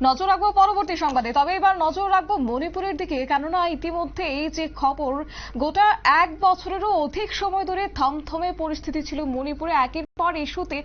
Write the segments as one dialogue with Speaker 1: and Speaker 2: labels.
Speaker 1: নজর রাখব পরবর্তী সংবাদে। তবে এবার নজর রাখব মণিপুরের দিকে, কেননা ইতিমধ্যে এই যে খবর, গোটা এক বছরেরও অধিক সময় ধরে থমথমে পরিস্থিতি ছিল মণিপুরে। একের পর ইস্যুতে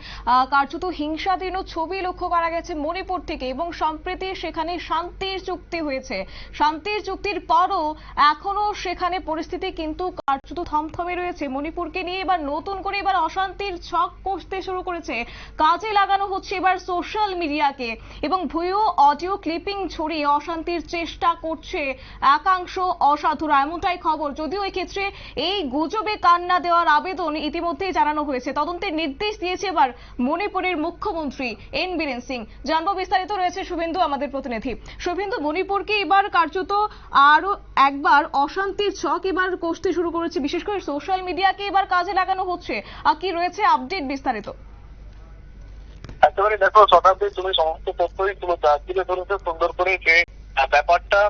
Speaker 1: কার্যত হিংসাদীর্ণ ছবি লক্ষ্য করা গেছে মণিপুর থেকে এবং সম্প্রতি সেখানে শান্তির চুক্তি হয়েছে। শান্তির চুক্তির পরও এখনও সেখানে পরিস্থিতি কিন্তু কার্যত থমথমে রয়েছে। মণিপুরকে নিয়ে এবার নতুন করে এবার অশান্তির ছক কষতে শুরু করেছে। কাজে লাগানো হচ্ছে এবার সোশ্যাল মিডিয়াকে এবং ভুয়ো অডিও ক্লিপিং ছড়িয়ে অশান্তির চেষ্টা করছে একাংশ অসাধুরা। এমনটাই খবর। যদিও এক্ষেত্রে এই গুজবে কান্না দেওয়ার আবেদন ইতিমধ্যেই জানানো হয়েছে। তদন্তের নির্দেশ দিয়েছে এবার মণিপুরের মুখ্যমন্ত্রী এন বীরেন সিং। জানব বিস্তারিত রয়েছে শুভেন্দু, আমাদের প্রতিনিধি। শুভেন্দু, মণিপুরকে এবার কার্যত আরও একবার অশান্তির ছক এবার কষতে শুরু করেছে। বিশেষ করে সোশ্যাল মিডিয়াকে এবার কাজে লাগানো হচ্ছে। আর কি রয়েছে আপডেট বিস্তারিত?
Speaker 2: একেবারে দেখো শতাব্দী তুমি সমস্ত তথ্যই তুলে তুলে ধরেছে, সুন্দর করে যে ব্যাপারটা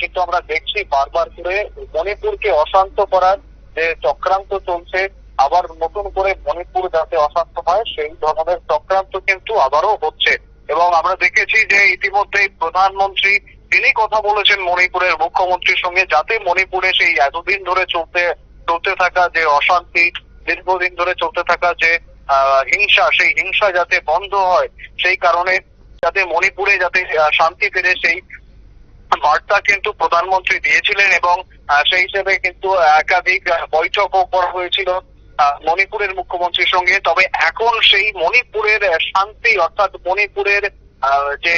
Speaker 2: কিন্তু আমরা দেখছি বারবার করে মণিপুরকে অশান্ত করার যে চক্রান্ত চলছে আবার নতুন করে মণিপুর যাতে অশান্ত হয়, সেই ধরনের চক্রান্ত কিন্তু আবারও হচ্ছে। এবং আমরা দেখেছি যে ইতিমধ্যেই প্রধানমন্ত্রী, তিনি কথা বলেছেন মণিপুরের মুখ্যমন্ত্রীর সঙ্গে, যাতে মণিপুরে সেই এতদিন ধরে চলতে চলতে থাকা যে অশান্তি, দীর্ঘদিন ধরে চলতে থাকা যে হিংসা, সেই হিংসা যাতে বন্ধ হয়, সেই কারণে যাতে মণিপুরে যাতে শান্তি ফেরে, সেই বার্তা কিন্তু প্রধানমন্ত্রী দিয়েছিলেন এবং সেই হিসেবে কিন্তু একাধিক বৈঠকও করা হয়েছিল। মণিপুরের মুখ্যমন্ত্রীর সঙ্গে। তবে এখন সেই মণিপুরের শান্তি, অর্থাৎ মণিপুরের যে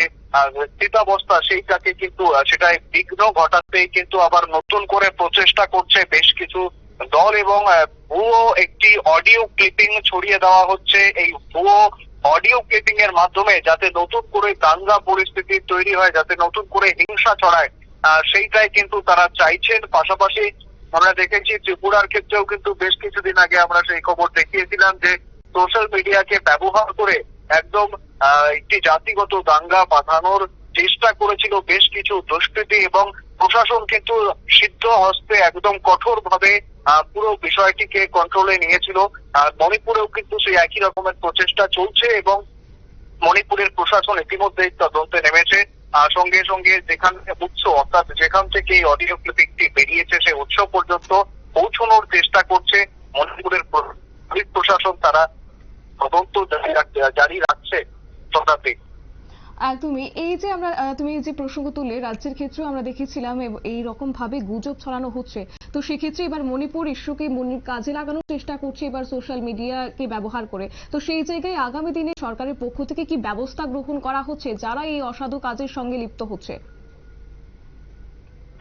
Speaker 2: স্থিতাবস্থা, সেইটাকে কিন্তু সেটাই বিঘ্ন ঘটাতেই কিন্তু আবার নতুন করে প্রচেষ্টা করছে বেশ কিছু দল এবং ভুয়ো একটি অডিও ক্লিপিং ছড়িয়ে দেওয়া হচ্ছে। এই ভুয়ো অডিও ক্লিপিং এর মাধ্যমে যাতে নতুন করে দাঙ্গা পরিস্থিতি তৈরি হয়, যাতে নতুন করে হিংসা ছড়ায় সেইটাই কিন্তু তারা চাইছেন। পাশাপাশি আমরা দেখেছি ত্রিপুরার ক্ষেত্রেও কিন্তু বেশ কিছুদিন আগে আমরা সেই খবর দেখিয়েছিলাম যে সোশ্যাল মিডিয়াকে ব্যবহার করে একদম একটি জাতিগত দাঙ্গা বাঁধানোর চেষ্টা করেছিল বেশ কিছু দুষ্কৃতি এবং প্রশাসন কিন্তু সিদ্ধ হস্তে একদম কঠোর ভাবে পুরো বিষয়টিকে কন্ট্রোলে নিয়েছিল। মণিপুরেও কিন্তু সেই একই রকমের প্রচেষ্টা চলছে এবং মণিপুরের প্রশাসন ইতিমধ্যেই তদন্তে নেমেছে। সঙ্গে সঙ্গে যেখান থেকে উৎস, অর্থাৎ যেখান থেকে এই অডিও ক্লিপিংটি বেরিয়েছে, সে উৎস পর্যন্ত পৌঁছানোর চেষ্টা করছে। মণিপুরের প্রশাসন তারা তদন্ত জারি রাখ- জারি রাখছে। শতাব্দী
Speaker 1: একদমই এই যে আমরা তুমি যে প্রসঙ্গ তুললে, রাজ্যের ক্ষেত্রেও আমরা দেখেছিলাম এই রকম ভাবে গুজব ছড়ানো হচ্ছে। তো সেক্ষেত্রে এবার মণিপুর ইস্যুকে কাজে লাগানোর চেষ্টা করছে এবার সোশ্যাল মিডিয়াকে ব্যবহার করে। তো সেই জায়গায় আগামী দিনে সরকারের পক্ষ থেকে কি ব্যবস্থা গ্রহণ করা হচ্ছে? যারা এই অসাধু কাজের সঙ্গে লিপ্ত হচ্ছে?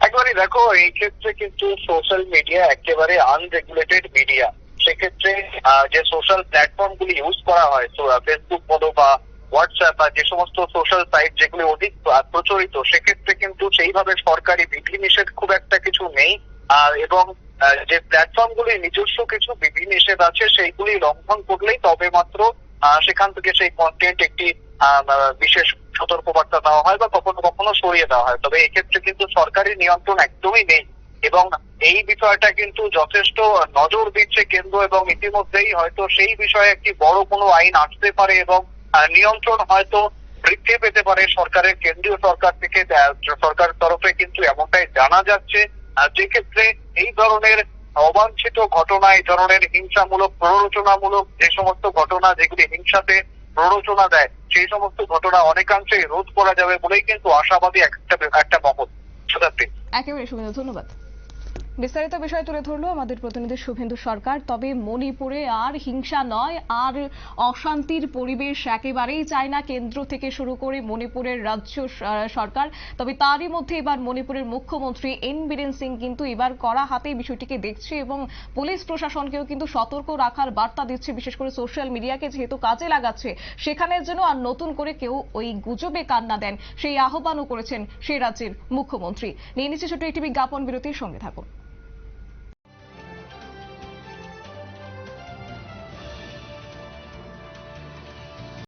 Speaker 2: একবারে দেখো, এই ক্ষেত্রে কিন্তু সোশ্যাল মিডিয়া একেবারে আনরেগুলেটেড মিডিয়া। সেক্ষেত্রে যে সোশ্যাল প্ল্যাটফর্ম গুলি ইউজ করা হয়, ফেসবুক বলো বা হোয়াটসঅ্যাপ বা যে সমস্ত সোশ্যাল সাইট যেগুলি অধিক প্রচলিত, সেক্ষেত্রে কিন্তু সেইভাবে সরকারি বিধিনিষেধ খুব একটা কিছু নেই। আর এবং যে প্ল্যাটফর্ম গুলি নিজস্ব কিছু বিধিনিষেধ আছে, সেইগুলি লঙ্ঘন করলেই তবে মাত্র সেখান থেকে সেই কন্টেন্ট একটি বিশেষ সতর্কবার্তা দেওয়া হয় বা কখনো কখনো সরিয়ে দেওয়া হয়। তবে এক্ষেত্রে কিন্তু সরকারি নিয়ন্ত্রণ একদমই নেই এবং এই বিষয়টা কিন্তু যথেষ্ট নজর দিচ্ছে কেন্দ্র এবং ইতিমধ্যেই হয়তো সেই বিষয়ে একটি বড় কোনো আইন আসতে পারে এবং নিয়ন্ত্রণ হয়তো বৃদ্ধি পেতে পারে সরকারের, কেন্দ্রীয় সরকার থেকে সরকারের তরফে কিন্তু এমনটাই জানা যাচ্ছে। আর যে ক্ষেত্রে এই ধরনের অবাঞ্ছিত ঘটনা, এই ধরনের হিংসামূলক, প্ররোচনামূলক যে সমস্ত ঘটনা, যেগুলি হিংসাতে প্ররোচনা দেয়, সেই সমস্ত ঘটনা অনেকাংশেই রোধ করা যাবে বলেই কিন্তু আশাবাদী একটা একটা মহল
Speaker 1: একেবারে শুভেন্দু ধন্যবাদ। বিস্তারিত বিষয় তুলে ধরলো আমাদের প্রতিনিধি শুভেন্দু সরকার। তবে মণিপুরে আর হিংসা নয়, আর অশান্তির পরিবেশ একেবারেই চায় না কেন্দ্র থেকে শুরু করে মণিপুরের রাজ্য সরকার। তবে তারই মধ্যে এবার মণিপুরের মুখ্যমন্ত্রী এন বীরেন সিং কিন্তু এবার কড়া হাতে বিষয়টিকে দেখছে এবং পুলিশ প্রশাসনকেও কিন্তু সতর্ক রাখার বার্তা দিচ্ছে, বিশেষ করে সোশ্যাল মিডিয়াকে যেহেতু কাজে লাগাচ্ছে। সেখানে যেন আর নতুন করে কেউ ওই গুজবে কান্না দেন, সেই আহ্বানও করেছেন সেই রাজ্যের মুখ্যমন্ত্রী। নিয়ে নিচ্ছে ছোট একটি বিজ্ঞাপন, বিরতির সঙ্গে থাকুন।